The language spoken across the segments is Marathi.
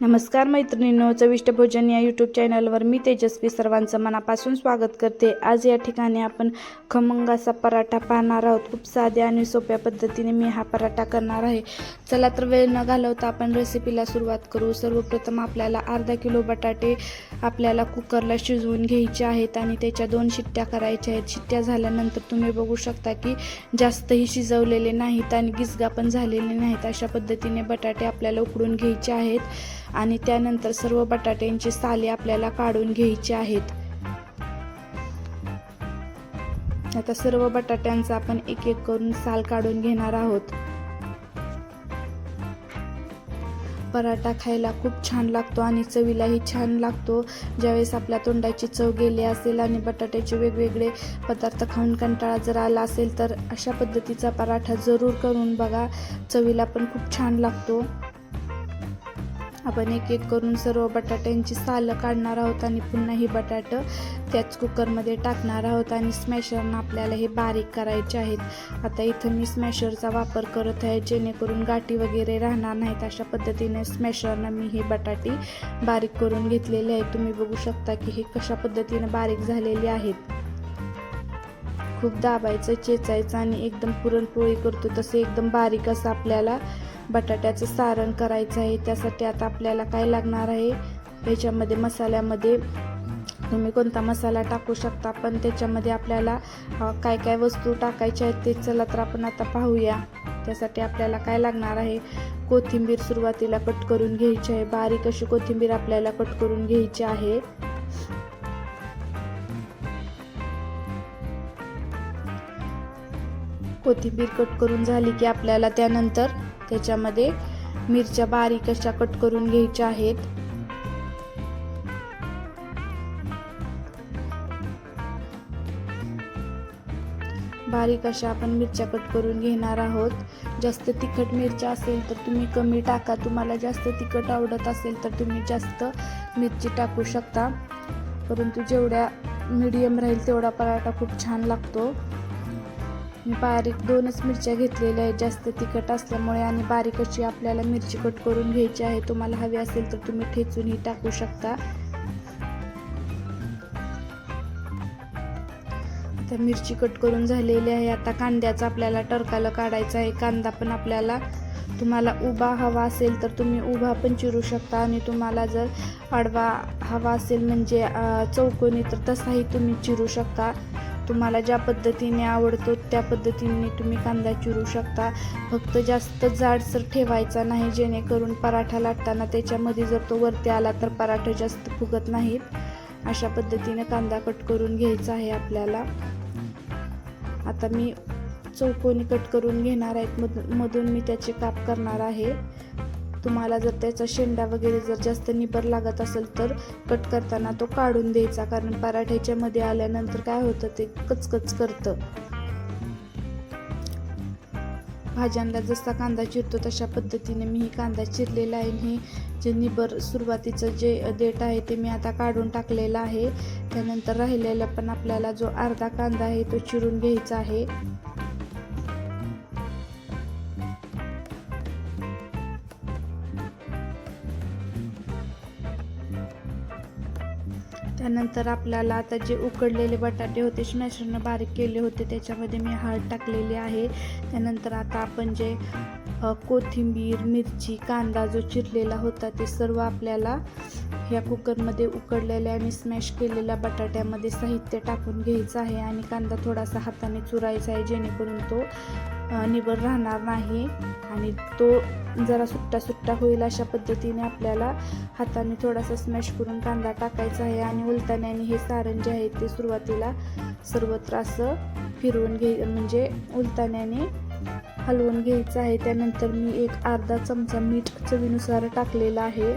नमस्कार मैत्रिणींनो चविष्ट भोजन या यूट्यूब चॅनलवर मी तेजस्वी सर्वांचं मनापासून स्वागत करते. आज या ठिकाणी आपण खमंग असा पराठा पाहणार आहोत. खूप साध्या आणि सोप्या पद्धतीने मी हा पराठा करणार आहे. चला तर वेळ न घालवता आपण रेसिपीला सुरुवात करू. सर्वप्रथम आपल्याला अर्धा किलो बटाटे आपल्याला कुकरला शिजवून घ्यायचे आहेत आणि त्याच्या दोन शिट्ट्या करायच्या आहेत. शिट्ट्या झाल्यानंतर तुम्ही बघू शकता की जास्तही शिजवलेले नाहीत आणि गिजगा पण झालेले नाहीत. अशा पद्धतीने बटाटे आपल्याला उकडून घ्यायचे आहेत. आणि त्यानंतर सर्व बटाट्यांची साले आपल्याला काढून घ्यायची आहेत. आता सर्व बटाट्यांचा आपण एक एक करून साल काढून घेणार आहोत. पराठा खायला खूप छान लागतो आणि चवीलाही छान लागतो. ज्यावेळेस आपल्या तोंडाची चव गेली असेल आणि बटाट्याचे वेगवेगळे पदार्थ खाऊन कंटाळा जर आला असेल तर अशा पद्धतीचा पराठा जरूर करून बघा. चवीला पण खूप छान लागतो. आपण एक एक करून सर्व बटाट्यांची सालं काढणार आहोत आणि पुन्हा ही बटाटं त्याच कुकरमध्ये टाकणार आहोत आणि स्मॅशरनं आपल्याला हे बारीक करायचे आहेत. आता इथं मी स्मॅशरचा वापर करत आहे जेणेकरून गाठी वगैरे राहणार नाहीत. अशा पद्धतीने स्मॅशरनं मी हे बटाटी बारीक करून घेतलेले आहे तुम्ही बघू शकता की हे कशा पद्धतीने बारीक झालेली आहेत. खूप दाबायचं चेचायचं आणि एकदम पुरणपोळी करतो तसे एकदम बारीक असं आपल्याला बटाट्याचं सारण करायचं आहे. त्यासाठी आता आपल्याला काय लागणार आहे? ह्याच्यामध्ये मसाल्यामध्ये तुम्ही कोणता मसाला टाकू शकता? पण त्याच्यामध्ये आपल्याला काय काय वस्तू टाकायच्या आहेत ते चला तर आपण आता पाहूया. त्यासाठी आपल्याला काय लागणार आहे? कोथिंबीर सुरुवातीला कट करून घ्यायची आहे. बारीक अशी कोथिंबीर आपल्याला कट करून घ्यायची आहे. कोथिंबीर कट करून झाली की आपल्याला त्यानंतर त्याच्यामध्ये मिरच्या बारीक अशा कट करून घ्यायच्या आहेत. बारीक अशा आपण मिरच्या कट करून घेणार आहोत. जास्त तिखट मिरच्या असेल तर तुम्ही कमी टाका. तुम्हाला जास्त तिखट आवडत असेल तर तुम्ही जास्त मिरची टाकू शकता. परंतु जेवढ्या मीडियम राहील तेवढा पराठा खूप छान लागतो. मी बारीक दोनच मिरच्या घेतलेल्या आहेत. जास्त तिखट असल्यामुळे आणि बारीक अशी आपल्याला मिरची कट करून घ्यायची आहे. तुम्हाला हवी असेल तर तुम्ही ठेचूनही टाकू शकता. आता मिरची कट करून झालेली आहे. आता कांद्याचा आपल्याला टरकाला काढायचा आहे. कांदा पण आपल्याला तुम्हाला उभा हवा असेल तर तुम्ही उभा पण चिरू शकता आणि तुम्हाला जर आडवा हवा असेल म्हणजे चौकोनी तर तसाही तुम्ही चिरू शकता. तुम्हाला ज्या पद्धतीने आवडतो त्या पद्धतीने तुम्ही कांदा चिरू शकता. फक्त जास्त जाडसर ठेवायचा नाही जेणेकरून पराठा लाटताना त्याच्यामध्ये जर तो वरती आला तर पराठा जास्त फुगत नाहीत. अशा पद्धतीने कांदा कट करून घ्यायचा आहे आपल्याला. आता मी चौकोनी कट करून घेणार आहेत मधून मी त्याचे काप करणार आहे. तुम्हाला जर त्याचा शेंडा वगैरे जर जास्त निबर लागत असेल तर कट करताना तो काढून द्यायचा. कारण पराठ्याच्या मध्ये आल्यानंतर काय होतं ते कचकच करतं. भाज्यांना जसा कांदा चिरतो तशा पद्धतीने मी कांदा चिरलेला आहे. हे जे निबर सुरुवातीचं जे देठ आहे ते मी आता काढून टाकलेलं आहे. त्यानंतर राहिलेला पण आपल्याला जो अर्धा कांदा आहे तो चिरून घ्यायचा आहे. त्यानंतर आपल्याला आता जे उकडलेले बटाटे होते स्मॅशरनं बारीक केले होते त्याच्यामध्ये मी हळद टाकलेली आहे. त्यानंतर आता आपण जे कोथिंबीर मिरची कांदा जो चिरलेला होता ते सर्व आपल्याला ह्या कुकरमध्ये उकडलेल्या आणि स्मॅश केलेल्या बटाट्यामध्ये साहित्य टाकून घ्यायचं आहे आणि कांदा थोडासा हाताने चुरायचा आहे जेणेकरून तो निबर राहणार नाही. आणि तो जरा सुट्टा सुट्टा होईल अशा पद्धतीने आपल्याला हाताने थोडासा स्मॅश करून कांदा टाकायचा आहे आणि उलताण्याने हे सारण जे आहे ते सुरुवातीला सर्वत्र असं फिरवून घे म्हणजे उलताण्याने हलवून घ्यायचं आहे. त्यानंतर मी एक अर्धा चमचा मीठ चवीनुसार टाकलेला आहे.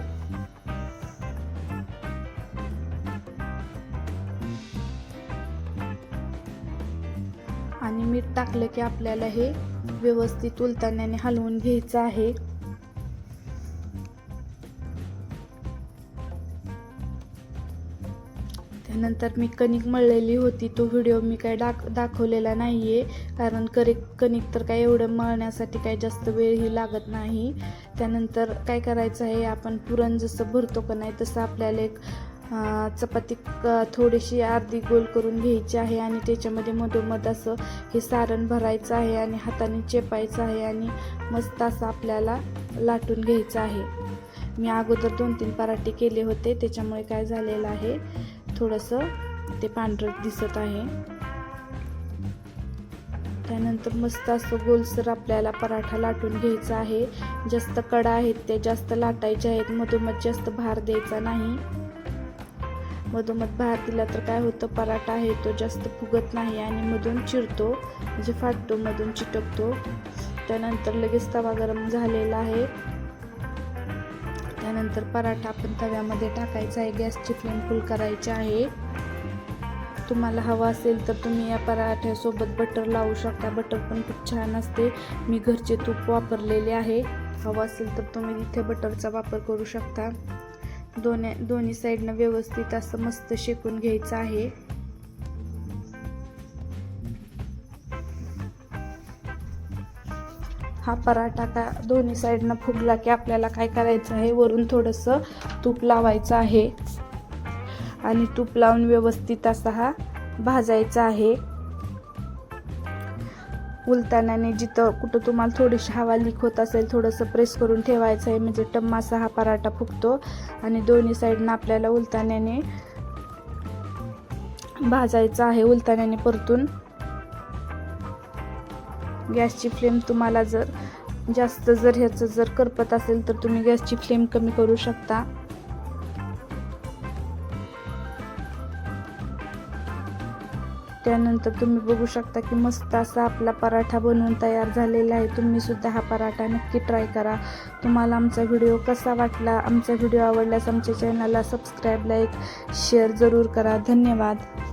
टाकलं की आपल्याला हे व्यवस्थित उलताण्याने हलवून घ्यायचं आहे. त्यानंतर मी कणिक मळलेली होती. तो व्हिडिओ मी काय दाख दाखवलेला नाही आहे कारण करेक कणिक तर काय एवढं मळण्यासाठी काही जास्त वेळही लागत नाही. त्यानंतर काय करायचं आहे आपण पुरण जसं भरतो का नाही तसं आपल्याला एक चपाती थोडीशी अर्धी गोल करून घ्यायची आहे आणि त्याच्यामध्ये मधोमध असं हे सारण भरायचं आहे आणि हाताने चेपायचं आहे आणि मस्त असं आपल्याला लाटून घ्यायचं आहे. मी अगोदर दोन तीन पराठे केले होते त्याच्यामुळे काय झालेलं आहे थोडंसं ते पांढरं दिसत आहे. त्यानंतर मस्त असं गोलसर आपल्याला पराठा लाटून घ्यायचा आहे. जास्त कडा आहेत ते जास्त लाटायचे आहेत मधोमध जास्त भार द्यायचा नाही. मधोमध भात दिला तर काय होतं? पराठा आहे तो जास्त फुगत नाही आणि मधून चिरतो म्हणजे फाटतो मधून चिटकतो. त्यानंतर लगेच तवा गरम झालेला आहे. त्यानंतर पराठा आपण तव्यामध्ये टाकायचा आहे. गॅसची फ्लेम फुल करायची आहे. तुम्हाला हवा असेल तर तुम्ही या पराठ्यासोबत बटर लावू शकता. बटर पण खूप छान असते. मी घरचे तूप वापरलेले आहे. हवा असेल तर तुम्ही इथे बटरचा वापर करू शकता. दोन्ही दोन्ही साईडनं व्यवस्थित असं मस्त शेकून घ्यायचं आहे. हा पराठा का दोन्ही साईडनं फुगला की आपल्याला काय करायचं आहे? वरून थोडंसं तूप लावायचं आहे. आणि तूप लावून व्यवस्थित असा हा भाजायचा आहे. उलतानाने जिथं कुठं तुम्हाला थोडीशी हवा लीक होत असेल थोडंसं प्रेस करून ठेवायचं आहे म्हणजे टम्मासा हा पराठा फुगतो आणि दोन्ही साईडनं आपल्याला उलताण्याने भाजायचा आहे उलताण्याने परतून. गॅसची फ्लेम तुम्हाला जर जास्त जर ह्याचं जर करपत असेल तर तुम्ही गॅसची फ्लेम कमी करू शकता. त्यानंतर तुम्ही बघू शकता की मस्त असा आपला पराठा बनवून तयार झालेला आहे. तुम्ही सुद्धा हा पराठा नक्की ट्राय करा. तुम्हाला आमचा व्हिडिओ कसा वाटला? आमचा व्हिडिओ आवडल्यास आमच्या चॅनलला सबस्क्राईब लाईक शेअर जरूर करा. धन्यवाद.